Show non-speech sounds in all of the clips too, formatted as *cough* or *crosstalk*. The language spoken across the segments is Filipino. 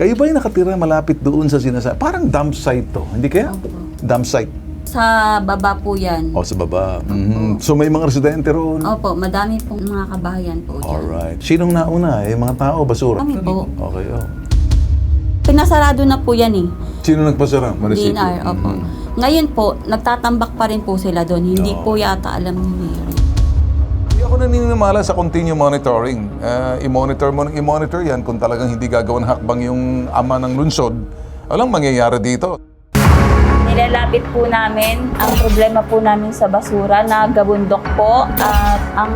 Kayo ba yung nakatira malapit doon sa sinasa? Parang dump site to, hindi kaya? Dump site. Sa baba po yan. O, sa baba. Mhm. So may mga residente roon? Opo, madami pong mga kabahayan po dyan. Alright. Sinong nauna? Eh, mga tao, basura? Kami po. Okay, oh. Pinasarado na po yan eh. Sino nagpasara? Munisipyo? DNR, opo. Mhm. Ngayon po, nagtatambak pa rin po sila doon. Hindi Oo. po yata alam ni. Ako naniniwala sa continue monitoring. Eh, i-monitor mo i-monitor yan kung talagang hindi gagawan hakbang yung ama ng lungsod. Walang mangyayari dito. Nilalapit po namin ang problema po namin sa basura na gabundok po at ang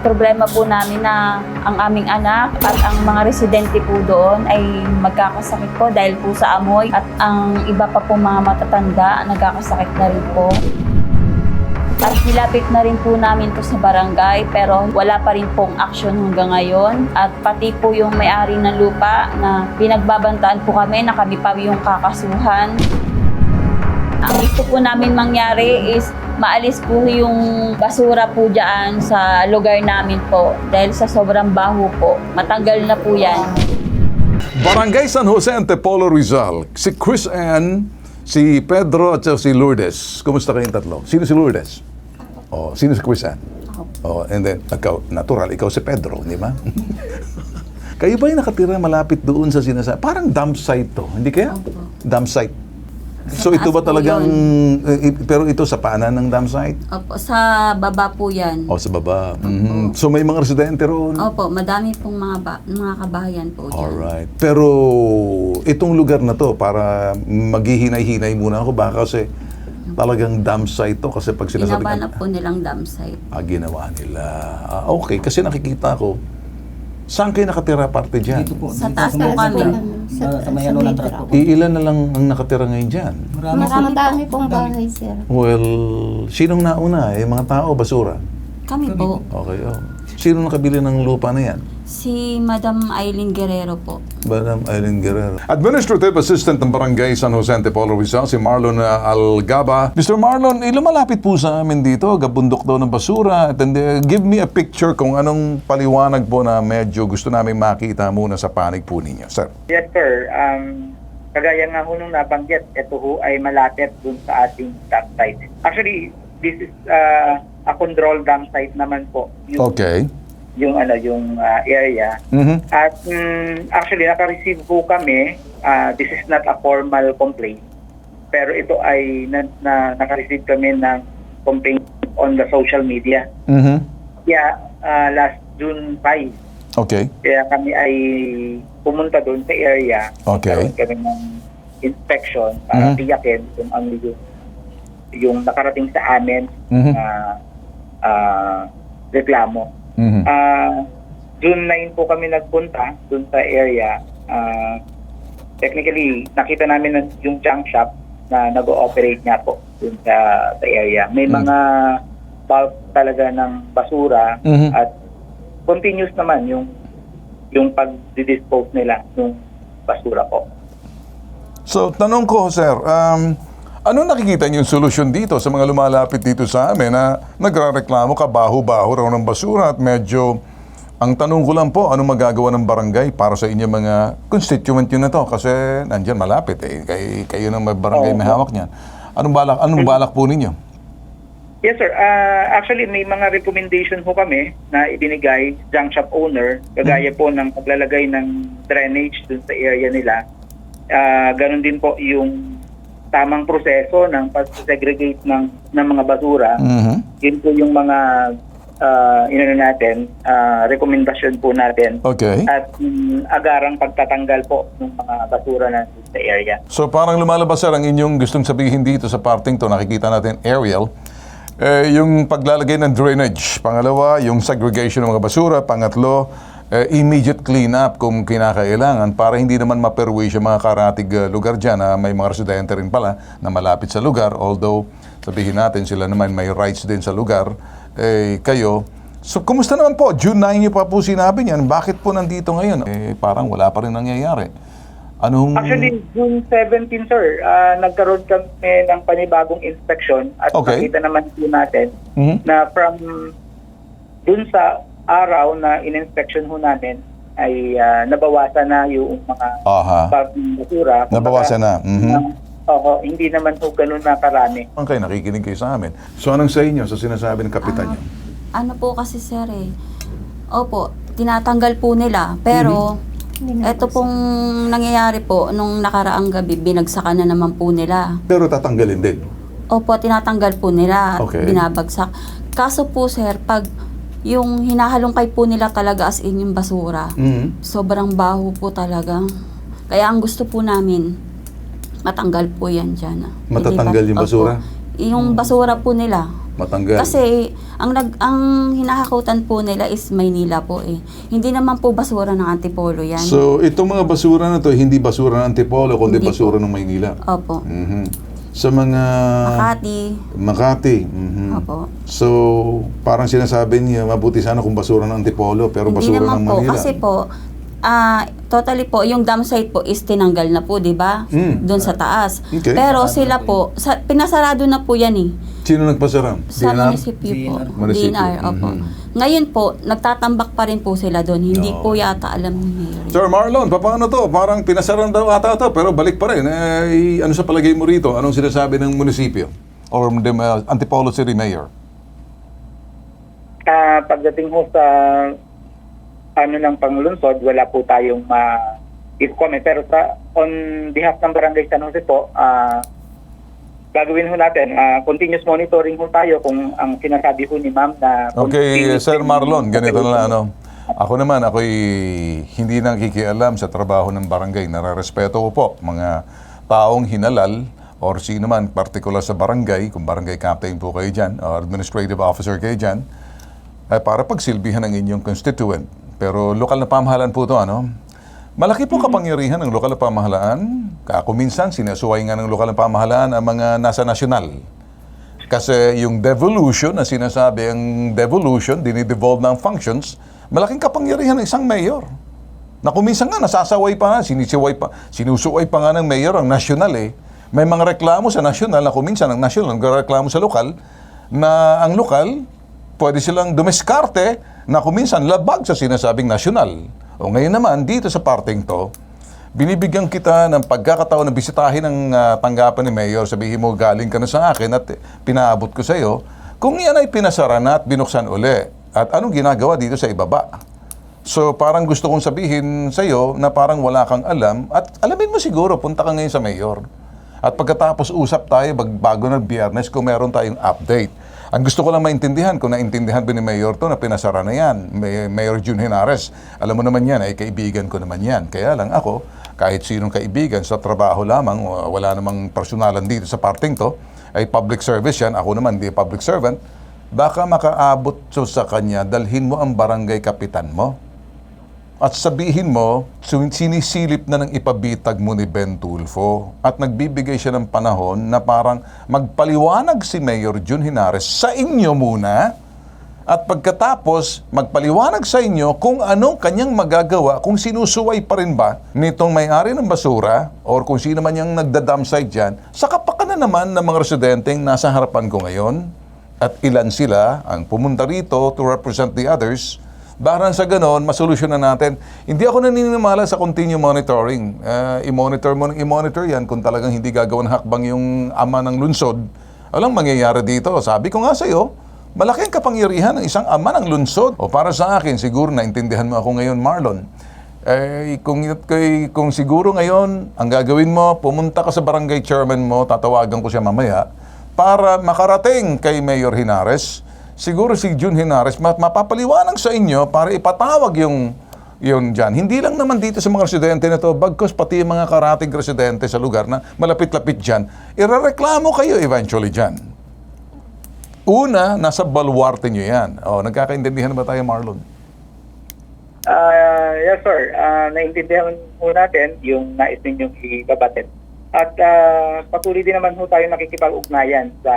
problema po namin na ang aming anak at ang mga residente po doon ay magkakasakit po dahil po sa amoy at ang iba pa po mga matatanda nagkakasakit na rin po. At nilapit na rin po namin to sa barangay pero wala pa rin pong action hanggang ngayon. At pati po yung may-ari ng lupa na pinagbabantaan po kami na kami pa yung kakasuhan. Ang gusto po namin mangyari is maalis po yung basura po dyan sa lugar namin po dahil sa sobrang baho po. Matanggal na po yan. Barangay San Jose Antipolo Rizal. Si Chris Ann, si Pedro at si Lourdes. Kumusta kayong tatlo? Sino si Lourdes? Oh, sino si Chris Ann? Oh, and then, ikaw, natural, ikaw si Pedro, di ba? *laughs* Kayo ba yung nakatira malapit doon sa sinasa? Parang dump site to, hindi kaya? Dump site. So ito ba talagang, yun. eh, pero ito sa paanan ng dump site? Opo, sa baba po yan. O sa baba. Mhm. So may mga residente roon? Opo, madami pong mga, ba- mga kabahayan po dyan. Alright. Pero itong lugar na to, para maghihinay-hinay muna ako, baka kasi talagang dump site to. Kasi pag sinasabi Inaba na po nilang dam site. ah, ginawa nila. Ah, okay, kasi nakikita ko, saan kayo nakatira parte dyan? Dito po. Sa dito taas po kami. Sa, sa may ano ng truck po. Iilan na lang ang nakatira ngayon dyan? Marami po. Marami pong bahay, sir. Well, sinong nauna? Eh, mga tao, basura? Kami po. Okay, oh. Sino nakabili ng lupa na yan? Si Madam Eileen Guerrero po. Madam Eileen Guerrero. Administrative Assistant ng Barangay San Jose Antipolo Rizal, si Marlon uh, Algaba. Mr. Marlon, eh, lumalapit po sa amin dito, gabundok daw ng basura. At uh, give me a picture kung anong paliwanag po na medyo gusto namin makita muna sa panig po ninyo. Sir. Yes, sir. Um, kagaya nga ho nung nabanggit, ito ho ay malapit dun sa ating dump site. Actually, this is uh, a control dump site naman po. Yung, Okay. Yung, ano, yung uh, area. Mhm. At mm, actually, naka-receive po kami, uh, this is not a formal complaint, pero ito ay na, na, naka-receive kami ng complaint on the social media. Mhm. Kaya uh, last June 5, Okay. Kaya kami ay pumunta doon sa area. Okay. Kami ng inspection para Mhm. tiyakin kung ano yung, yung nakarating sa amin Mhm. na ah, reklamo. Mhm. Ah, June 9 po kami nagpunta doon sa area. Ah, technically, nakita namin na yung junk shop na nag-ooperate nga po doon sa, sa area. May Mm. mga bulk talaga ng basura Mhm. at continuous naman yung yung pag-dispose nila ng basura po. So, tanong ko, sir, um, ano nakikita niyo yung solusyon dito sa mga lumalapit dito sa amin na nagrareklamo ka baho-baho raw ng basura at medyo ang tanong ko lang po, ano magagawa ng barangay para sa inyo mga constituent yun na to? Kasi nandyan malapit eh. Kay, kayo ng may barangay Oo. may hawak niyan. Anong balak, anong balak po ninyo? Yes sir, Ah, actually may mga recommendation po kami na ibinigay junk shop owner kagaya po ng paglalagay ng drainage dun sa area nila. Ah, ganun din po yung tamang proseso ng pag-segregate ng, ng mga basura. Mhm. Yun po yung mga uh, inano natin, ah, rekomendasyon po natin. Okay. At mm, agarang pagtatanggal po ng mga basura na sa area. So parang lumalabas sir ang inyong gustong sabihin dito sa parting to, nakikita natin aerial, eh, yung paglalagay ng drainage. Pangalawa, yung segregation ng mga basura. Pangatlo, eh, immediate cleanup kung kinakailangan para hindi naman maperwish yung mga karatig uh, lugar dyan na may mga residente rin pala na malapit sa lugar. Although, sabihin natin sila naman may rights din sa lugar. Eh, kayo, So, kumusta naman po? June 9 niyo pa po sinabi niyan. Bakit po nandito ngayon? Eh, parang wala pa rin nangyayari. Anong... Actually, June 17, sir, ah, nagkaroon kami ng panibagong inspection at Okay. nakita naman po natin Mhm. na from dun sa araw na in-inspection ho namin, ay ah, nabawasan na yung mga Aha. basura. Nabawasan na. Mhm. ah, Oo, hindi naman po ganun na karami. Okay, nakikinig kayo sa amin. So anong sa inyo sa sinasabi ng kapitan niyo? Ano po kasi sir eh. Opo, tinatanggal po nila. Pero, eto pong nangyayari po, nung nakaraang gabi, binagsakan na naman po nila. Pero tatanggalin din. Opo, tinatanggal po nila. at Okay. Binabagsak. Kaso po sir, pag yung hinahalongkay po nila talaga as in yung basura, Mhm. sobrang baho po talaga. Kaya ang gusto po namin, matanggal po yan dyan. ah. Matatanggal yung Opo. basura? Yung basura po nila. Matanggal. Kasi ang nag ang hinahakutan po nila is Maynila po eh. Hindi naman po basura ng Antipolo yan. So, itong mga basura na to, hindi basura ng Antipolo, kundi Hindi basura ng Maynila. Opo. Mhm. Sa mga... Makati. Makati. Mhm. Opo. So, parang sinasabi niya, mabuti sana kung basura ng Antipolo, pero Hindi basura naman ng po Manila. kasi po ah totally po yung dam site po is tinanggal na po, 'di ba? Mm. Doon sa taas. Okay. Pero sila po sa, pinasarado na po 'yan eh. Sino nagpasara? Sa DNR? munisipyo po. DNR. Munisipyo. DNR, opo. Mhm. Ngayon po, nagtatambak pa rin po sila doon. Hindi Oo. po yata alam ni Mayor. Sir Marlon, paano to? Parang pinasaran daw ata to, pero balik pa rin. Eh, ano sa palagay mo rito? Anong sinasabi ng munisipyo? Or the uh, Antipolo City Mayor? Ah, pagdating ho sa ano ng panglungsod, wala po tayong ma comment. Pero sa on behalf ng Barangay San Jose po, ah gagawin ho natin, ah, continuous monitoring ho tayo kung ang sinasabi ho ni ma'am na... Okay, Sir Marlon, ganito na ano. Ako naman, ako'y hindi nakikialam sa trabaho ng barangay. Nararespeto ko po mga taong hinalal or sino man, particular sa barangay, kung barangay captain po kayo dyan, or administrative officer kayo dyan, ay para pagsilbihan ng inyong constituent. Pero lokal na pamahalaan po ito, ano? Malaki po kapangyarihan ng lokal na pamahalaan. Ako minsan, sinasuway nga ng lokal na pamahalaan ang mga nasa nasyonal. Kasi yung devolution na sinasabi, ang devolution, dinidevolve ng functions, malaking kapangyarihan ng isang mayor. Na kung minsan nga, nasasaway pa nga, sinisiway pa, sinusuway pa nga ng mayor ang nasyonal eh. May mga reklamo sa nasyonal na kung minsan ang nasyonal nagreklamo sa lokal na ang lokal, pwede silang dumiskarte na kung minsan labag sa sinasabing nasyonal. O ngayon naman, dito sa parting to, binibigyan kita ng pagkakataon na bisitahin ang ah, tanggapan ni Mayor. Sabihin mo, galing ka na sa akin at pinaabot ko sa iyo. Kung yan ay pinasara na at binuksan uli, at anong ginagawa dito sa ibaba? So parang gusto kong sabihin sa iyo na parang wala kang alam at alamin mo siguro, punta ka ngayon sa Mayor. At pagkatapos usap tayo bag- bago ng biyernes kung meron tayong update. Ang gusto ko lang maintindihan, kung naintindihan ba ni Mayor to na pinasara na yan, May- Mayor June Henares, alam mo naman yan, ay kaibigan ko naman yan. Kaya lang ako, kahit sinong kaibigan sa trabaho lamang, wa- wala namang personalan dito sa parting to, ay public service yan, ako naman di public servant, baka makaabot so sa kanya, dalhin mo ang barangay kapitan mo. At sabihin mo, sinisilip na ng ipabitag mo ni Ben Tulfo at nagbibigay siya ng panahon na parang magpaliwanag si Mayor Jun Hinares sa inyo muna at pagkatapos magpaliwanag sa inyo kung anong kanyang magagawa kung sinusuway pa rin ba nitong may-ari ng basura or kung sino man yung nagda-dump site dyan sa kapakanan naman ng mga residenteng nasa harapan ko ngayon. At ilan sila ang pumunta rito to represent the others Baran sa ganon, masolusyonan natin. Hindi ako naniniwala sa continue monitoring. Eh, i-monitor mo i-monitor yan kung talagang hindi gagawin hakbang yung ama ng lunsod. Walang mangyayari dito. Sabi ko nga sa iyo, malaking kapangyarihan ng isang ama ng lunsod. O para sa akin, siguro naintindihan mo ako ngayon, Marlon. Eh, kung, kay, kung siguro ngayon, ang gagawin mo, pumunta ka sa barangay chairman mo, tatawagan ko siya mamaya, para makarating kay Mayor Hinares, siguro si Jun Hinares ma- mapapaliwanag sa inyo para ipatawag yung yun dyan. Hindi lang naman dito sa mga residente na to, bagkos pati mga karating residente sa lugar na malapit-lapit dyan, irareklamo kayo eventually dyan. Una, nasa baluarte nyo yan. O, nagkakaintindihan na ba tayo, Marlon? Ah, yes sir, Ah, naintindihan ho natin yung nais ninyong ibabatid. At ah, patuloy din naman ho tayo nakikipag-ugnayan sa.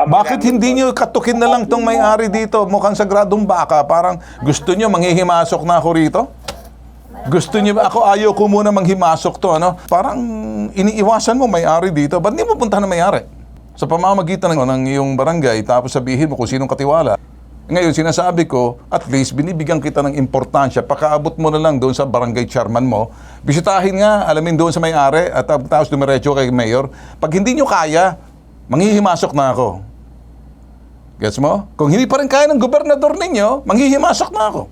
Bakit hindi nyo katukin na lang tong may-ari dito? Mukhang sagradong baka. Parang gusto nyo manghihimasok na ako rito? Gusto nyo ba? Ako ayaw ko muna manghimasok to. Ano? Parang iniiwasan mo may-ari dito. Ba't di mo punta na may-ari? Sa pamamagitan ng, ng iyong barangay, tapos sabihin mo kung sinong katiwala. Ngayon, sinasabi ko, at least binibigyan kita ng importansya, pakaabot mo na lang doon sa barangay chairman mo, bisitahin nga, alamin doon sa may-ari, at tap- tapos dumiretso kay mayor. Pag hindi nyo kaya, manghihimasok na ako. Gets mo? Kung hindi pa rin kaya ng gobernador ninyo, manghihimasok na ako.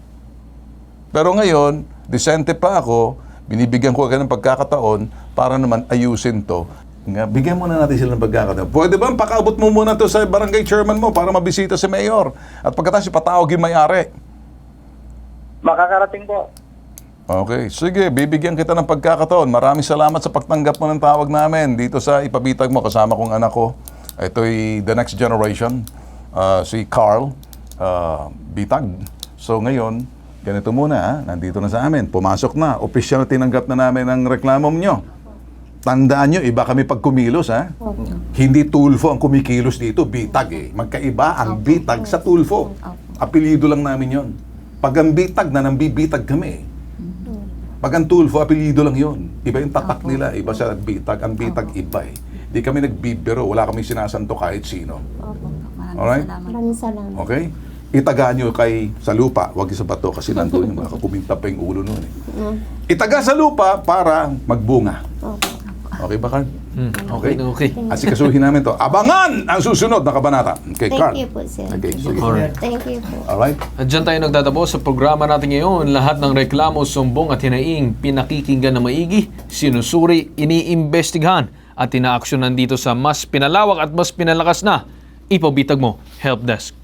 Pero ngayon, disente pa ako, binibigyan ko kayo ng pagkakataon para naman ayusin to. Nga, bigyan muna natin sila ng pagkakataon. Pwede ba pakaabot mo muna to sa barangay chairman mo para mabisita si mayor? At pagkatapos ipatawag yung may-ari. Makakarating po. Okay, sige, bibigyan kita ng pagkakataon. Maraming salamat sa pagtanggap mo ng tawag namin dito sa ipabitag mo kasama kong anak ko. Ito'y the next generation, ah, si Carl ah, Bitag. So ngayon, ganito muna, ha? nandito na sa amin, pumasok na, opisyal na tinanggap na namin ang reklamo nyo. Tandaan nyo, iba kami pag kumilos, ha? Hindi tulfo ang kumikilos dito, bitag eh. Magkaiba ang bitag sa tulfo. Apelido lang namin yon. Pag ang bitag na nambibitag kami, pag ang tulfo, apelido lang yon. Iba yung tatak nila, iba sa bitag. Ang bitag iba eh. Di kami nagbibiro, wala kami sinasanto kahit sino. Opo. Maraming Alright? salamat. Maraming salamat. Okay? Itaga nyo kay sa lupa, wag sa bato kasi *laughs* nandun yung baka kuminta pa yung ulo nun eh. Mm. Itaga sa lupa para magbunga. Opo. Okay ba, Carl? Hmm, okay, okay. Asikasuhin namin to. Abangan ang susunod na kabanata. Okay, Thank Carl. you po, sir. Okay, sige. Alright. Thank you po. Alright? At dyan tayo nagtatapos sa programa natin ngayon. Lahat ng reklamo, sumbong at hinaing pinakikinggan na maigi, sinusuri, iniimbestigahan at inaaksyonan dito sa mas pinalawak at mas pinalakas na Ipabitag mo, Help Desk.